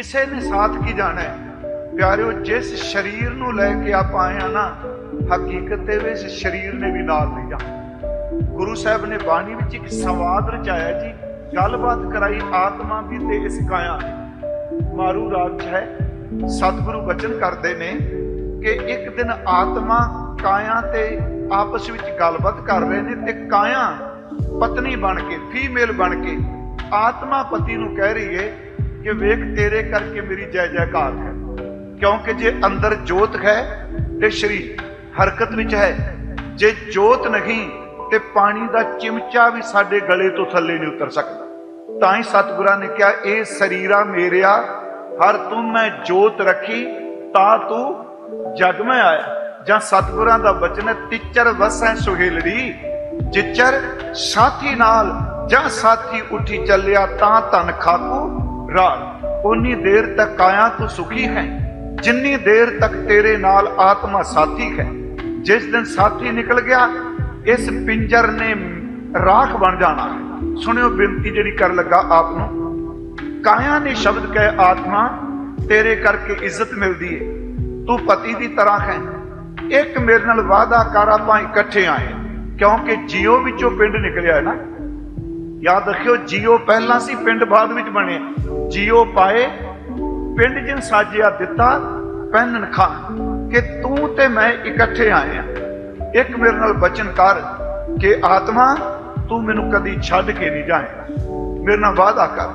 ਕਿਸੇ ਨੇ ਸਾਥ ਕੀ ਜਾਣਾ ਹੈ? ਪਿਆਰਿਓ, ਜਿਸ ਸਰੀਰ ਨੂੰ ਲੈ ਕੇ ਆਪਾਂ ਆਏ ਆ ਨਾ, ਹਕੀਕਤ ਦੇ ਵਿੱਚ ਸਰੀਰ ਨੇ ਵੀ ਨਾਲ ਨਹੀਂ ਜਾਣਾ। ਗੁਰੂ ਸਾਹਿਬ ਨੇ ਬਾਣੀ ਵਿੱਚ ਇੱਕ ਸੰਵਾਦ ਰਚਾਇਆ ਜੀ, ਗੱਲਬਾਤ ਕਰਾਈ ਆਤਮਾ ਵੀ ਤੇ ਇਸ ਕਾਇਆ ਮਾਰੂ ਰਾਗ ਹੈ, ਸਤਿਗੁਰੂ ਬਚਨ ਕਰਦੇ ਨੇ ਕਿ ਇੱਕ ਦਿਨ ਆਤਮਾ ਕਾਇਆ ਤੇ ਆਪਸ ਵਿੱਚ ਗੱਲਬਾਤ ਕਰ ਰਹੇ ਨੇ ਤੇ ਕਾਇਆ ਪਤਨੀ ਬਣ ਕੇ, ਫੀਮੇਲ ਬਣ ਕੇ ਆਤਮਾ ਪਤੀ ਨੂੰ ਕਹਿ ਰਹੀ ਏ ਕਿ ਵੇਖ, ਤੇਰੇ ਕਰਕੇ ਮੇਰੀ ਜੈ ਜੈਕਾਰ ਹੈ। ਕਿਉਂਕਿ ਜੇ ਅੰਦਰ ਜੋਤ ਹੈ, ਤੇ ਸਰੀਰ ਹਰਕਤ ਵਿੱਚ ਹੈ। ਜੇ ਜੋਤ ਨਹੀਂ, ਤੇ ਪਾਣੀ ਦਾ ਚਿਮਚਾ ਵੀ ਸਾਡੇ ਗਲੇ ਤੋਂ ਥੱਲੇ ਨਹੀਂ ਉਤਰ ਸਕਦਾ। ਤਾਂ ਹੀ ਸਤਿਗੁਰਾਂ ਨੇ ਕਿਹਾ, ਇਹ ਸਰੀਰਾ ਮੇਰਿਆ, ਹਰ ਤੂੰ ਮੈਂ ਜੋਤ ਰੱਖੀ, ਤਾਂ ਤੂੰ ਜਗ ਮੈਂ ਆਇਆ। ਜਾਂ ਸਤਿਗੁਰਾਂ ਦਾ ਬਚਨ ਹੈ, ਤਿਚਰ ਵਸੈ ਸੁਹੇਲੜੀ, ਜਿਚਰ ਸਾਥੀ ਨਾਲ ਜਾਂ ਸਾਥੀ ਉੱਠੀ ਚੱਲਿਆ, ਤਾਂ ਤਨ ਖਾਕੂ ਰਾਲ ਉਨੀ ਦੇਰ ਤੱਕ ਕਾਇਆ ਤੂੰ ਸੁਖੀ ਹੈ। ਜਿੰਨੀ ਦੇਰ ਤੱਕ ਤੇਰੇ ਨਾਲ ਆਤਮਾ ਸਾਥੀ ਹੈ। ਜਿਸ ਦਿਨ ਸਾਥੀ ਨਿਕਲ ਗਿਆ, ਇਸ ਪਿੰਜਰ ਨੇ ਰਾਖ ਬਣ ਜਾਣਾ ਹੈ। ਸੁਣਿਓ ਬੇਨਤੀ ਜਿਹੜੀ ਕਰ ਲੱਗਾ ਆਪ ਨੂੰ, ਕਾਇਆ ਨੇ ਸ਼ਬਦ ਕਹੇ, ਆਤਮਾ, ਤੇਰੇ ਕਰਕੇ ਇੱਜ਼ਤ ਮਿਲਦੀ ਏ। ਤੂੰ ਪਤੀ ਦੀ ਤਰ੍ਹਾਂ ਹੈ। ਇੱਕ ਮੇਰੇ ਨਾਲ ਵਾਅਦਾ ਕਰ, ਆਪਾਂ ਇਕੱਠੇ ਆਏ। ਕਿਉਂਕਿ ਜੀਓ ਵਿੱਚੋਂ ਪਿੰਡ ਨਿਕਲਿਆ ਹੈ ਨਾ। ਯਾਦ ਰੱਖਿਓ, ਜੀਓ ਪਹਿਲਾਂ ਸੀ, ਪਿੰਡ ਬਾਅਦ ਵਿੱਚ ਬਣਿਆ ਜੀਓ ਪਾਏ, ਪਿੰਡ ਜਿਨ ਸਾਜਿਆ ਦਿੱਤਾ ਪਹਿਨਣ ਖਾਨ, ਕਿ ਤੂੰ ਤੇ ਮੈਂ ਇਕੱਠੇ ਆਏ ਆ। ਇੱਕ ਮੇਰੇ ਨਾਲ ਬਚਨ ਕਰ ਕਿ ਆਤਮਾ, ਤੂੰ ਮੈਨੂੰ ਕਦੀ ਛੱਡ ਕੇ ਨਹੀਂ ਜਾਏਗਾ। ਮੇਰੇ ਨਾਲ ਵਾਅਦਾ ਕਰ।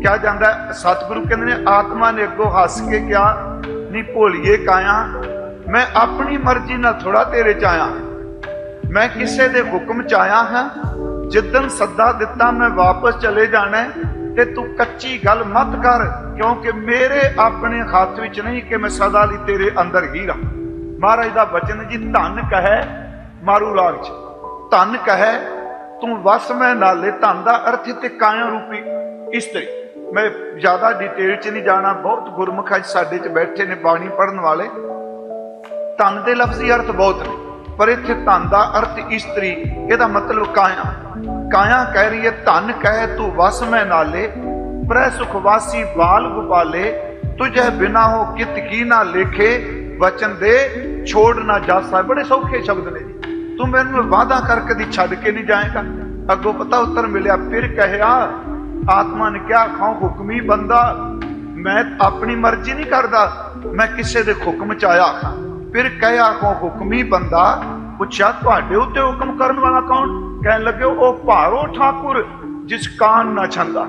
ਕਿਹਾ ਜਾਂਦਾ ਸਤਿਗੁਰੂ ਕਹਿੰਦੇ ਨੇ, ਆਤਮਾ ਨੇ ਅੱਗੋਂ ਹੱਸ ਕੇ ਕਿਹਾ ਨਹੀਂ ਭੋਲੀਏ ਕਾਇਆ, ਮੈਂ ਆਪਣੀ ਮਰਜ਼ੀ ਨਾਲ ਥੋੜਾ ਤੇਰੇ ਚ ਆਇਆ। ਮੈਂ ਕਿਸੇ ਦੇ ਹੁਕਮ ਚ ਆਇਆ ਹਾਂ ਜਿੱਦਨ ਸੱਦਾ ਦਿੱਤਾ ਮੈਂ ਵਾਪਸ ਚਲੇ ਜਾਣਾ ਹੈ, ਤੇ ਤੂੰ ਕੱਚੀ ਗੱਲ ਮਤ ਕਰ ਕਿਉਂਕਿ ਮੇਰੇ ਆਪਣੇ ਹੱਥ ਵਿੱਚ ਨਹੀਂ ਕਿ ਮੈਂ ਸਦਾ ਲਈ ਤੇਰੇ ਅੰਦਰ ਹੀ ਰਹਾਂ। ਮਹਾਰਾਜ ਦਾ ਬਚਨ ਜੀ ਧੰਨ ਕਹੈ ਮਾਰੂ ਰਾਗ ਚ। ਧੰਨ ਕਹੈ ਤੂੰ ਵਸ ਮੈਂ ਨਾਲੇ ਧਨ ਦਾ ਅਰਥ ਤੇ ਕਾਇਆ ਰੂਪੀ। ਇਸਤਰੀ ਮੈਂ ਜ਼ਿਆਦਾ ਡਿਟੇਲ ਚ ਨਹੀਂ ਜਾਣਾ ਬਹੁਤ ਗੁਰਮੁਖ ਅੱਜ ਸਾਡੇ ਚ ਬੈਠੇ ਨੇ ਬਾਣੀ ਪੜਨ ਵਾਲੇ। ਧਨ ਦੇ ਲਫ਼ਜ਼ੀ ਅਰਥ ਬਹੁਤ ਨੇ। ਪਰ ਇੱਥੇ ਧਨ ਦਾ ਅਰਥ ਇਸਤਰੀ ਇਹਦਾ ਮਤਲਬ ਕਾਇਆ। ਕਾਇਆ ਕਹਿ ਰਹੀ ਹੈ, ਧਨ ਕਹਿ, ਤੂੰ ਵਸ ਮੈਂ ਨਾਲੇ ਪ੍ਰੈ ਸੁਖ ਵਾਸੀ ਬਾਲ ਗੁਪਾਲੇ ਤੁਝੇ ਬਿਨਾ ਹੋ ਕਿਤ ਕੀ ਨਾ ਲੇਖੇ ਵਚਨ ਦੇ ਛੋੜ ਨਾ ਜਾਸਾ ਬੜੇ ਸੌਖੇ ਸ਼ਬਦ ਨੇ ਜੀ। ਤੂੰ ਮੈਨੂੰ ਵਾਅਦਾ ਕਰ, ਕਦੀ ਛੱਡ ਕੇ ਨਹੀਂ ਜਾਏਗਾ। ਅੱਗੋਂ ਪਤਾ ਉੱਤਰ ਮਿਲਿਆ, ਫਿਰ ਕਹਿਆ, ਆਤਮਾ ਨੇ ਕਿਹਾ ਖਾਂ ਹੁਕਮੀ ਬੰਦਾ। ਮੈਂ ਆਪਣੀ ਮਰਜ਼ੀ ਨਹੀਂ ਕਰਦਾ, ਮੈਂ ਕਿਸੇ ਦੇ ਹੁਕਮ ਚ ਆਇਆ ਖਾਂ ਫਿਰ ਕਹਿਆ ਕੋ ਹੁਕਮੀ ਬੰਦਾ, ਪੁੱਛਿਆ ਤੁਹਾਡੇ ਉੱਤੇ ਹੁਕਮ ਕਰਨ ਵਾਲਾ ਕੌਣ? ਕਹਿਣ ਲੱਗੇ ਉਹ ਭਾਰੋ ਠਾਕੁਰ, ਜਿਸ ਕਾਨ ਨਾ ਛੰਦਾ।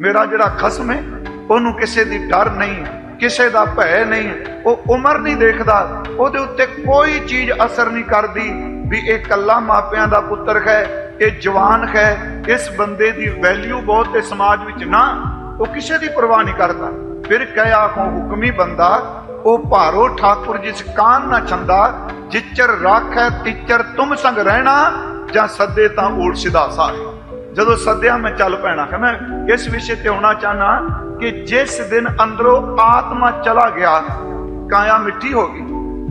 ਮੇਰਾ ਜਿਹੜਾ ਖਸਮ ਹੈ, ਉਹਨੂੰ ਕਿਸੇ ਦੀ ਡਰ ਨਹੀਂ, ਕਿਸੇ ਦਾ ਭੈ ਨਹੀਂ, ਉਹ ਉਮਰ ਨਹੀਂ ਦੇਖਦਾ, ਉਹਦੇ ਉੱਤੇ ਕੋਈ ਚੀਜ਼ ਅਸਰ ਨਹੀਂ ਕਰਦੀ ਵੀ ਇਹ ਕੱਲਾ ਮਾਪਿਆਂ ਦਾ ਪੁੱਤਰ ਹੈ, ਇਹ ਜਵਾਨ ਹੈ, ਇਸ ਬੰਦੇ ਦੀ ਵੈਲਿਊ ਬਹੁਤ ਹੈ ਸਮਾਜ ਵਿੱਚ ਨਾ, ਉਹ ਕਿਸੇ ਦੀ ਪਰਵਾਹ ਨਹੀਂ ਕਰਦਾ। ਫਿਰ ਕਹਿਆ ਕੋ ਹੁਕਮੀ ਬੰਦਾ ਉਹ ਭਾਰੋ ਠਾਕੁਰ ਜਿਸ ਕਾਨ ਨਾ ਚੰਦਾ ਜਿਚਰ ਰਾਖੈ ਤਿਚਰ ਤੁਮ ਸੰਗ ਰਹਿਣਾ, ਜਾਂ ਸੱਦੇ ਤਾਂ ਊੜ ਸਿਧਾ ਸਾਹ ਜਦੋਂ ਸੱਦਿਆ ਮੈਂ ਚੱਲ ਪੈਣਾ ਹੈ ਮੈਂ ਇਸ ਵਿਸ਼ੇ ਤੇ ਹੋਣਾ ਚਾਹਨਾ ਕਿ ਜਿਸ ਦਿਨ ਅੰਦਰੋਂ ਆਤਮਾ ਚਲਾ ਗਿਆ, ਕਾਇਆ ਮਿੱਠੀ ਹੋ ਗਈ,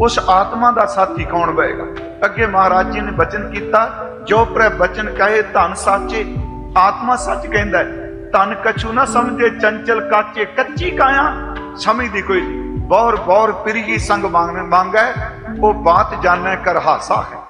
ਉਸ ਆਤਮਾ ਦਾ ਸਾਥੀ ਕੌਣ ਬਏਗਾ? ਅੱਗੇ ਮਹਾਰਾਜ ਜੀ ਨੇ ਬਚਨ ਕੀਤਾ, ਜੋ ਪ੍ਰੈ ਬਚਨ ਕਹੇ, ਧਨ ਸਾਚੇ, ਆਤਮਾ ਸੱਚ ਕਹਿੰਦਾ ਹੈ। ਤਨ ਕਛੂ ਨਾ ਸਮਝੇ, ਚੰਚਲ ਕਾਚੇ, ਕੱਚੀ ਕਾਇਆ ਸਮਝਦੀ ਕੋਈ ਨਹੀਂ। ਬਹੁਰ ਬਹੁਰ ਪਿਰਗੀ ਸੰਗ ਮੰਗ ਮੰਗੈ ਉਹ ਬਾਤ ਜਾਣੈ ਕਰ ਹਾਸਾ ਹੈ।